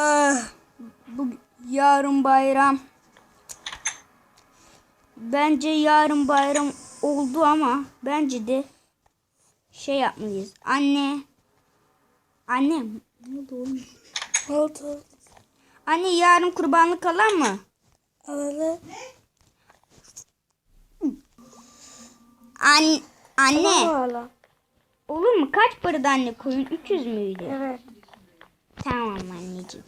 Ah, bu yarın bayram. Bence yarın bayram oldu ama bence de şey yapmalıyız. Anne. Annem. Ne oldu oğlum? Oldu. Anne yarın kurbanlık alalım mı? Alalım. An anne. Olur mu? Kaç paradı anne koyun? 300 müydü? Evet. Tamam anneciğim.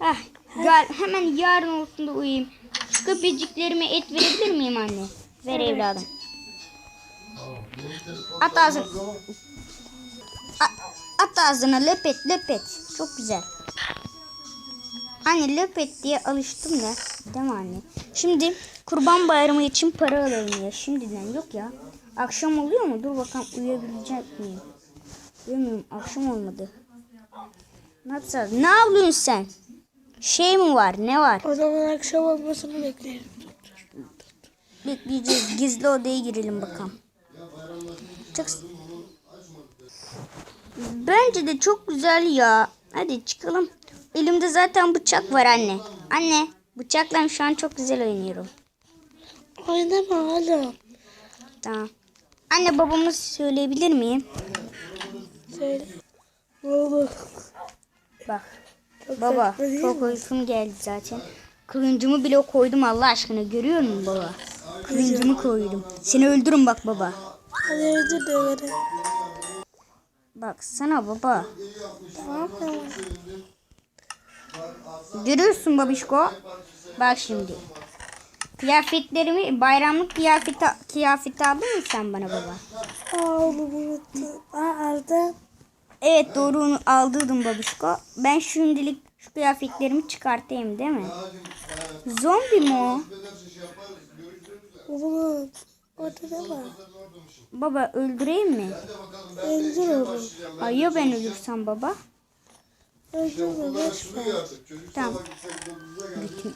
Ah, gel hemen yarın olsun da uyuyayım. Şu köpeciklerime et verebilir miyim anne? Ver evladım. At ağzına. A- At ağzına löpet löpet. Çok güzel. Anne löpet diye alıştım da. Değil mi anne? Şimdi kurban bayramı için para alalım ya. Şimdiden yok ya. Akşam oluyor mu? Dur bakalım uyuyabilecek miyim? Uyumuyorum. Akşam olmadı. Ne yapacağız? Ne yapıyorsun sen? Şey mi var? Ne var? O zaman akşam olmasını bekleyelim. Bekleyeceğiz. Gizli odaya girelim bakalım. Çok... Bence de çok güzel ya. Hadi çıkalım. Elimde zaten bıçak var anne. Anne bıçakla şu an çok güzel oynuyorum. Oynama oğlum. Tamam. Anne babamı söyleyebilir miyim? Söyle. Ne. Bak. Çok Baba çok uykum geldi zaten. Kılıncımı bile koydum Allah aşkına görüyor musun baba? Kılıncımı koydum. Seni öldürün bak baba. Hadi öldür de beni. Bak sana baba. Tamam. Görüyorsun babişko. Bak şimdi. Kıyafetlerimi bayramlık kıyafet kıyafet aldın mı sen bana baba? Oğlum. Aa aldım. Evet doğru aldırdım babişko. Ben şimdilik şu kıyafetlerimi çıkartayım değil mi? Zombi mi o? Oğlum. Orada ne var? Baba öldüreyim mi? Öldür oğlum. Ay ya ben ölürsem baba? Boş ver. Tamam. Bütün.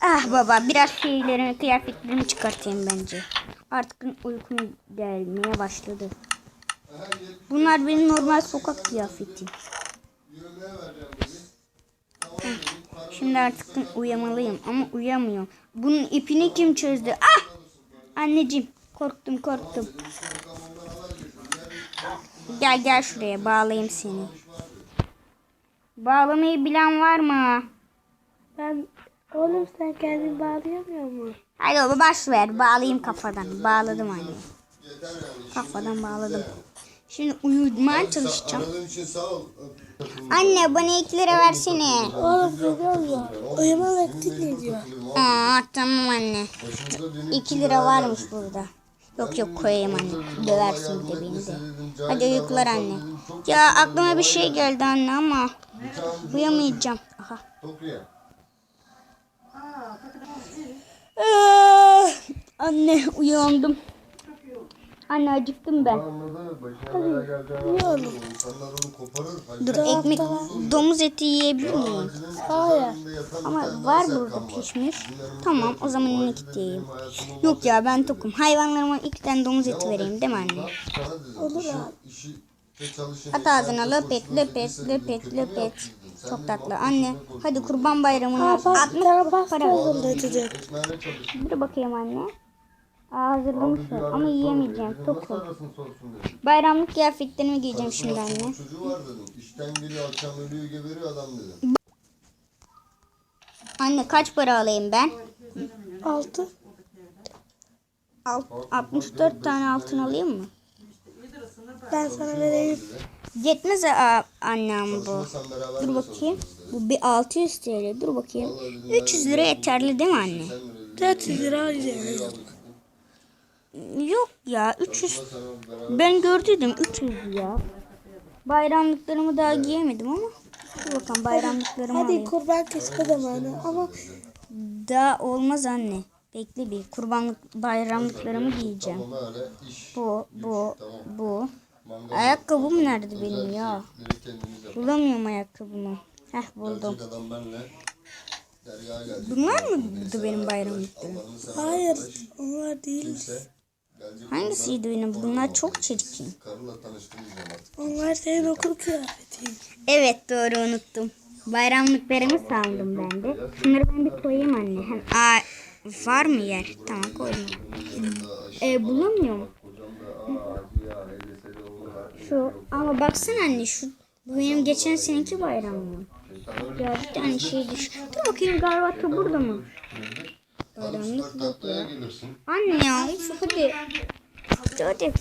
Ah baba biraz şeylerimi kıyafetlerimi çıkartayım bence. Artık uykum gelmeye başladı. Bunlar benim normal sokak kıyafetim. Heh, Şimdi artık uyamalıyım ama uyamıyorum. Bunun ipini kim çözdü? Ah! Anneciğim korktum korktum. Gel gel şuraya bağlayayım seni. Bağlamayı bilen var mı? Ben oğlum sen kendini bağlayamıyor musun? Hadi baba baş ver. Bağlayayım kafadan. Bağladım anne. Kafadan bağladım. Şimdi uyumaya çalışacağım. Anne bana 2 lira versene. Oğlum geliyor ya. Uyuma vakti geliyor. Aa tamam anne. Başımıza dönüp 2 lira varmış burada. Yok yok koyayım anne. Döversin bir de beni de. Hadi uyuklar anne. Ya aklıma bir şey geldi anne ama uyamayacağım. Aha. Anne uyandım. Anne acıktım ben. Hani Dur ekmek domuz eti yiyebilir miyim? Hayır. Ama var burada pişmiş. Tamam o zaman inek eti yiyeyim. Yok ya ben tokum. Hayvanlarıma ilk tane domuz eti vereyim değil mi anne? Olur abi. At ağzına löpet löpet löpet löpet. Çok tatlı. Anne hadi kurban bayramına Aa bak bir 60 tane pasta para. çalış. Dur bakayım anne. Aa, hazırlamışsın ama yiyemeyeceğim. Tokum. Sorsun dedim. Bayramlık kıyafetlerimi giyeceğim şimdi anne. Çocuğu var dedim. İşten geliyor akşam ölüyor geberiyor adam dedim. Anne kaç para alayım ben? Altı. Alt, 64 tane altın alayım mı? Ben sana vereyim. Yetmez aa, annem bu. Dur bakayım. Bu bir 600 TL. Dur bakayım. 300 lira yeterli değil mi anne? 400 lira alacağım. Yok ya 300. Ben gördüydüm 300 ya. Bayramlıklarımı daha giyemedim ama. Dur bakalım bayramlıklarımı Hadi alayım. kurban kesme zamanı ama Daha olmaz anne. Bekle bir kurbanlık bayramlıklarımı giyeceğim. Bu, bu, bu. Mangal. Ayakkabım nerede benim ya? Yapar. Bulamıyorum ayakkabımı. Heh buldum. Bunlar mıydı benim bayramlıklarım? Hayır onlar değil. Hangisiydi benim? Bunlar çok çirkin. Onlar senin okul kıyafetin. Evet doğru unuttum. Bayramlıklarımı saldım ben de. Şunları ben bir koyayım anne. Hem, aa, var mı yer? Tamam koydum. E, bulamıyorum. Şu ama baksana anne şu bu benim geçen seneki bayramlığım. Ya bir tane şey düş. Dur bakayım galiba burada mı? Bayramlık yok ya. Anne ya uf, hadi. Hadi.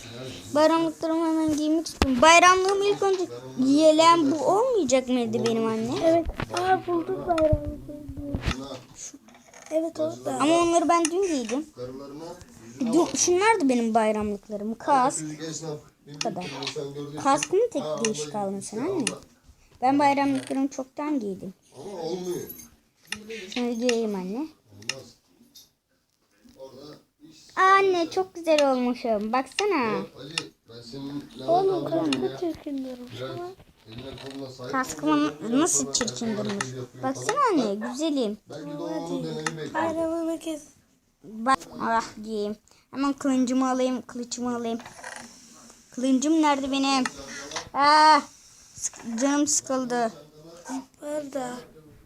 Bayramlıklarımı hemen giymek istiyorum. Bayramlığımı ilk önce giyelim bu olmayacak mıydı benim anne? Evet. Aa bulduk bayramı. Evet orada. Ama onları ben dün giydim. Dün, şunlar da benim bayramlıklarım. Kask. Bir kadar. sen gördün. Kaskını tek değişik almışsın anne. Ben bayramlıklarımı çoktan giydim. Ama olmuyor. Şimdi giyeyim anne. Olmaz. Orada iş. Anne çok güzel olmuşum. Baksana. Hacı ben senin Oğlum alacağım kanka çirkin durmuş. Kaskımın nasıl çirkin durmuş. Baksana anne güzelim. Bayramını kes. Bak ah giyeyim. Hemen kılıncımı alayım, kılıcımı alayım. Kılıncım nerede benim? Ah, canım sıkıldı. Orada.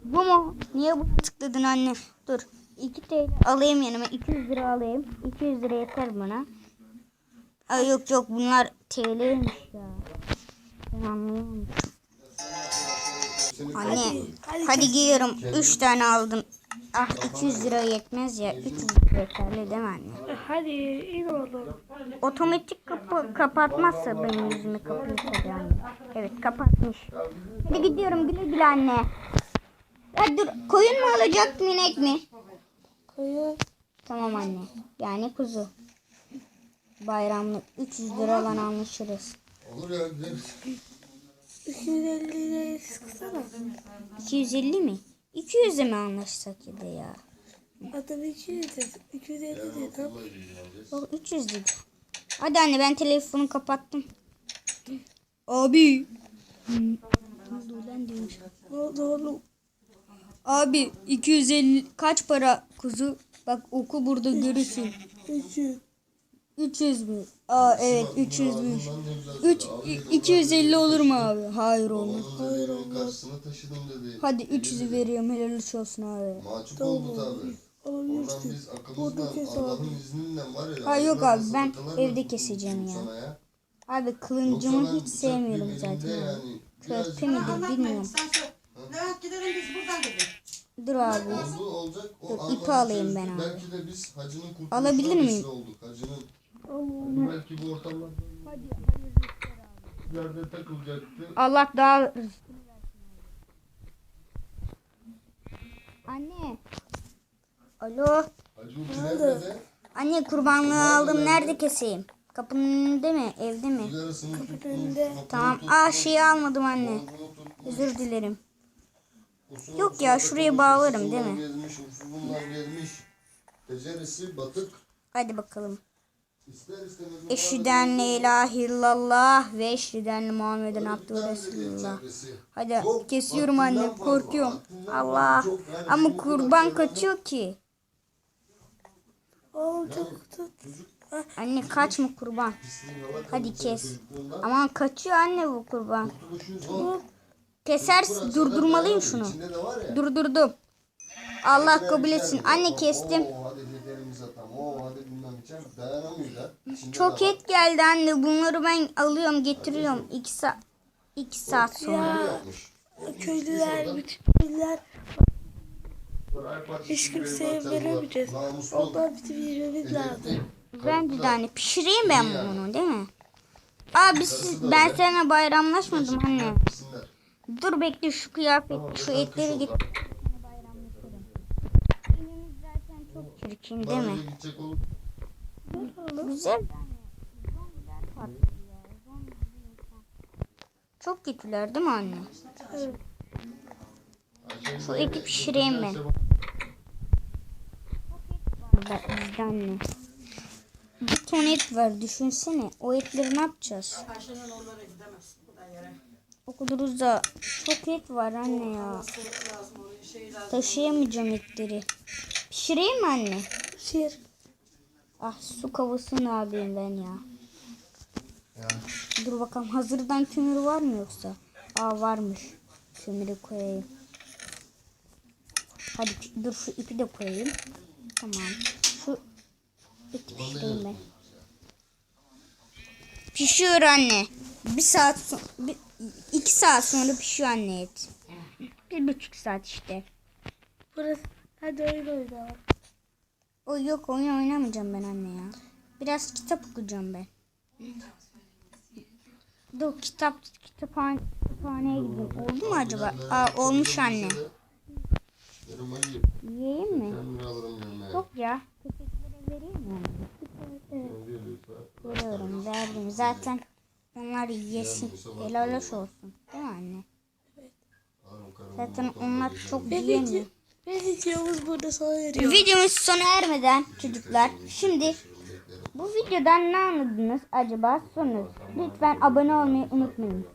Bu mu? Niye bu tıkladın anne? Dur. 2 TL alayım yanıma. 200 lira alayım. 200 lira yeter bana. Ay yok yok bunlar TL'ymiş ya. Ben anlayamadım. Anne hadi giyiyorum. 3 tane aldım. Ah 200 lira yetmez ya. 300 lira yeterli değil mi anne? Hadi in oğlum. Otomatik kapı kapatmazsa benim yüzümü kapıyor tabii anne. Evet kapatmış. Hadi gidiyorum güle güle anne. Ya dur koyun mu alacak minek mi? Koyun. Tamam anne. Yani kuzu. Bayramlık 300 lira olan anlaşırız. Olur ya. 250 liraya sıksana. 250 mi? 200 mi anlaşsak ya da ya? Adam 200 dedi. 250 dedim. Bak 300 dedi. Hadi anne ben telefonu kapattım. Abi. Ne oldu lan diyormuş. Ne oldu oğlum? Abi 250 kaç para kuzu? Bak oku burada görürsün. 300. 300 mü? Aa evet 300'müş. 3 250 olur mu abi? Hayır olmaz. Hayır dedi. Hadi 300'ü veriyorum helal olsun abi. Mahcup oldu tabi. Oğlum Oradan 100 biz akılımızla Allah'ın izniyle var ya. Ha yok abi ben evde keseceğim ya. Abi kılıncımı hiç sevmiyorum zaten. abi. Yani. Körpe midir bilmiyorum. Levent gidelim biz buradan dedi. Dur abi. Oldu olacak. O Dur, ipi alayım ben abi. Belki de biz hacının kurtuluşuna Alabilir miyim? vesile olduk. Hacının belki bu ortamlarda yerde takılacaktı. Allah daha Anne. Alo. Ulti nerede? Anne kurbanlığı aldım. Nerede keseyim? Kapının önünde mi? Evde mi? Önünde. Tamam. Aa şeyi almadım anne. Özür dilerim. Yok ya, şuraya bağlarım, değil mi? Gezmiş, gezmiş. Becerisi batık. Hadi bakalım. Eşhiden la ilahe illallah ve eşhiden Muhammeden abdühü Resulullah. Hadi kesiyorum anne. Korkuyorum. Allah. Ama kurban kaçıyor ki. Çok. Anne kaçma kurban. Hadi kes. Aman kaçıyor anne bu kurban. Kesersin durdurmalıyım şunu. Durdurdum. Allah kabul etsin. Anne kestim. İçinde Çok de var. et geldi anne. Bunları ben alıyorum getiriyorum. 2 saat. 2 saat sonra. Ne yapmış? Köylüler, bütün köylüler hiç kimseye veremeyeceğiz. Ondan bizim yememiz lazım. Bence de anne pişireyim ben bunu değil mi? Aa biz ben seninle bayramlaşmadım anne. Dur bekle şu kıyafet şu etleri git. Elimiz zaten çok çirkin değil mi? Güzel. Çok kötüler değil mi anne? Şu eti pişireyim ben. Bizde anne. Bir ton et var düşünsene. O etleri ne yapacağız? Ayşe'nin oralara gidemez. Bu da yere. O kadar uza. Çok et var anne ya. Taşıyamayacağım etleri. Pişireyim mi anne? Şiir. Ah su kavası ne yapayım ben ya. Ya. Dur bakalım hazırdan kömür var mı yoksa? Aa varmış. Kömürü koyayım. Hadi dur şu ipi de koyayım. Tamam. Şu eti pişireyim ben. Pişiyor anne. Bir saat sonra, bir, iki saat sonra pişiyor anne et. Bir buçuk saat işte. Burası. Hadi oyun oyna. O yok oyun oynamayacağım ben anne ya. Biraz kitap okuyacağım ben. Dur kitap kitaphane, kitaphaneye gideyim. Oldu mu acaba? Aa olmuş anne. Yiyeyim mi? Yok ya. Köpeklere vereyim mi? Veriyorum verdim. Zaten onlar yesin. Helal olsun. Değil mi anne? Zaten onlar çok yiyemiyor. Videomuz burada sona eriyor. Videomuz sona ermeden çocuklar. Şimdi bu videodan ne anladınız acaba? Sorunuz. Lütfen abone olmayı unutmayın.